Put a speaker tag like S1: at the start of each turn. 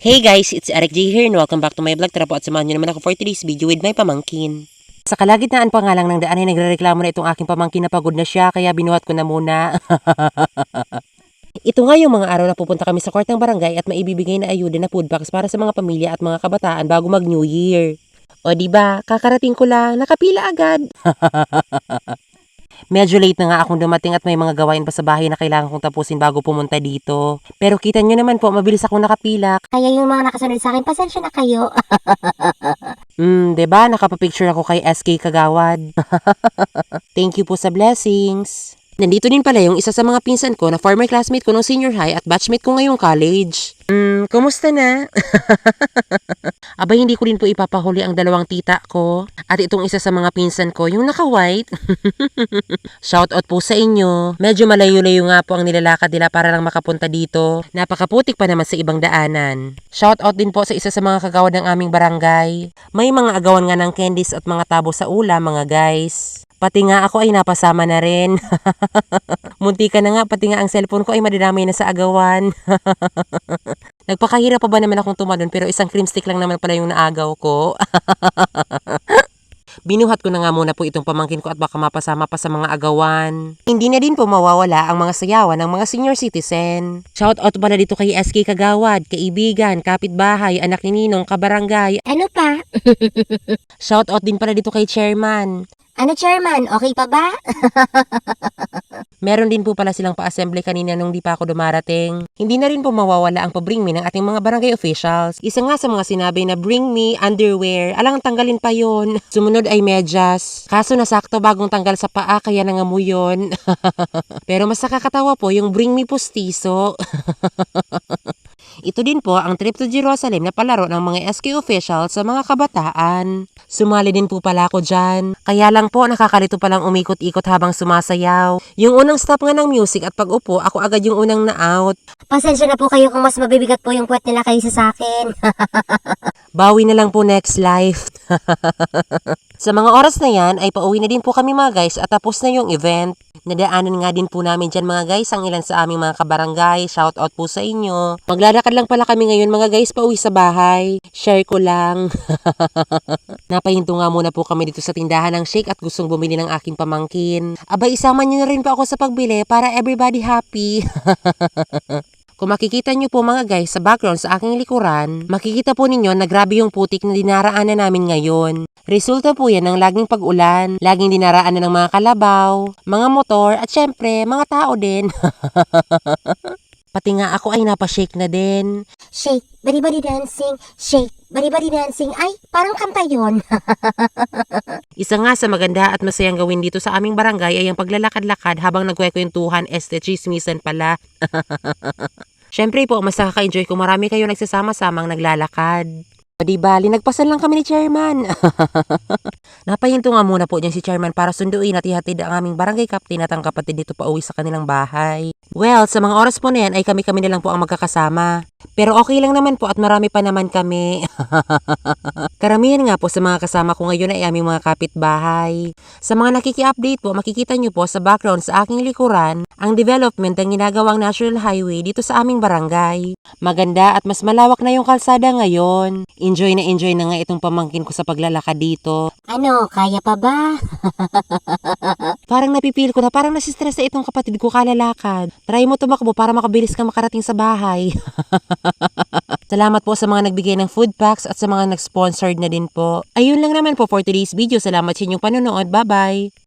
S1: Hey guys, it's Eric J here and welcome back to my vlog. Tara po at samahan nyo naman ako for today's video with my pamangkin. Sa kalagitnaan pa nga lang ng daan ay nagrereklamo na itong aking pamangkin na pagod na siya kaya binuhat ko na muna. Ito nga yung mga araw na pupunta kami sa court ng barangay at maibibigay na ayuda na food packs para sa mga pamilya at mga kabataan bago mag New Year. O di ba, kakarating ko lang, nakapila agad. Medyo late na nga akong dumating at may mga gawain pa sa bahay na kailangan kong tapusin bago pumunta dito. Pero kita nyo naman po, mabilis akong nakapila.
S2: Kaya yung mga nakasunod sa akin, pasensya na kayo.
S1: Hmm, ba? Nakapapicture ako kay SK Kagawad. Thank you po sa blessings. Nandito din pala yung isa sa mga pinsan ko na former classmate ko nung senior high at batchmate ko ngayong college. Hmm, kumusta na? Aba, hindi ko rin po ipapahuli ang dalawang tita ko. At itong isa sa mga pinsan ko, yung naka-white. Shoutout po sa inyo. Medyo malayo-layo nga po ang nilalakad nila para lang makapunta dito. Napakaputik pa naman sa ibang daanan. Shoutout din po sa isa sa mga kagawad ng aming barangay. May mga agawan nga ng candies at mga tabo sa ulam, mga guys. Pati nga ako ay napasama na rin. Munti ka na nga, pati nga ang cellphone ko ay madadamay na sa agawan. Nagpakahirap pa ba naman akong tumalon pero isang cream stick lang naman pala yung naagaw ko. Binuhat ko na nga muna po itong pamangkin ko at baka mapasama pa sa mga agawan. Hindi na din po mawawala ang mga sayawan ng mga senior citizen. Shout out pala dito kay SK Kagawad, kaibigan, kapitbahay, anak ni Ninong, kabarangay.
S2: Ano pa?
S1: Shout out din pala dito kay chairman.
S2: Ano, chairman? Okay pa ba?
S1: Meron din po pala silang pa-assembly kanina nung di pa ako dumarating. Hindi na rin po mawawala ang pa-bring me ng ating mga barangay officials. Isa nga sa mga sinabi na bring me underwear, alang tanggalin pa yon. Sumunod ay medyas. Kaso nasakto bagong tanggal sa paa kaya nangamoy yun. Pero mas nakakatawa po yung bring me pustiso. Ito din po ang trip to Jerusalem na palaro ng mga SK officials sa mga kabataan. Sumali din po pala ako dyan. Kaya lang po nakakalito palang umikot-ikot habang sumasayaw. Yung unang stop nga ng music at pag-upo, ako agad yung unang na-out.
S2: Pasensya na po kayo kung mas mabibigat po yung puwet nila kaysa sa akin.
S1: Bawi na lang po next life. Sa mga oras na yan ay pauwi na din po kami mga guys at tapos na yung event. Nadaanan nga din po namin dyan mga guys ang ilan sa aming mga kabarangay. Shout out po sa inyo. Maglalakad lang pala kami ngayon mga guys pauwi sa bahay. Share ko lang. Napahinto nga muna po kami dito sa tindahan ng shake at gustong bumili ng aking pamangkin. Aba isama niyo na rin po ako sa pagbili para everybody happy. Kung makikita nyo po mga guys sa background sa aking likuran, makikita po ninyo na grabe yung putik na dinaraanan namin ngayon. Resulta po yan ng laging pag-ulan, laging dinaraanan ng mga kalabaw, mga motor, at syempre, mga tao din. Pati nga ako ay napashake na din.
S2: Shake, body-body dancing, shake, body-body dancing. Ay, parang kanta yun.
S1: Isa nga sa maganda at masayang gawin dito sa aming barangay ay ang paglalakad-lakad habang nagkwekwentuhan este chismisan pala. Siyempre po, mas nakaka-enjoy kung marami kayo nagsasama-samang naglalakad. O di bali, nagpasal lang kami ni Chairman. Napahinto nga muna po niyan si Chairman para sunduin at ihatid ang aming barangay captain at ang kapatid dito pa uwi sa kanilang bahay. Well, sa mga oras po na yan ay kami-kami na lang po ang magkakasama. Pero okay lang naman po at marami pa naman kami. Karamihan nga po sa mga kasama ko ngayon ay aming mga kapitbahay. Sa mga nakiki-update po, makikita nyo po sa background sa aking likuran ang development ng ginagawang National Highway dito sa aming barangay. Maganda at mas malawak na yung kalsada ngayon. Enjoy na enjoy na nga itong pamangkin ko sa paglalakad dito.
S2: Ano, kaya pa ba?
S1: Parang napipil ko na parang nasistress na itong kapatid ko kalalakad. Try mo tumakbo para makabilis ka makarating sa bahay. Salamat po sa mga nagbigay ng food packs at sa mga nag-sponsored na din po. Ayun lang naman po for today's video. Salamat sa inyong panonood. Bye-bye!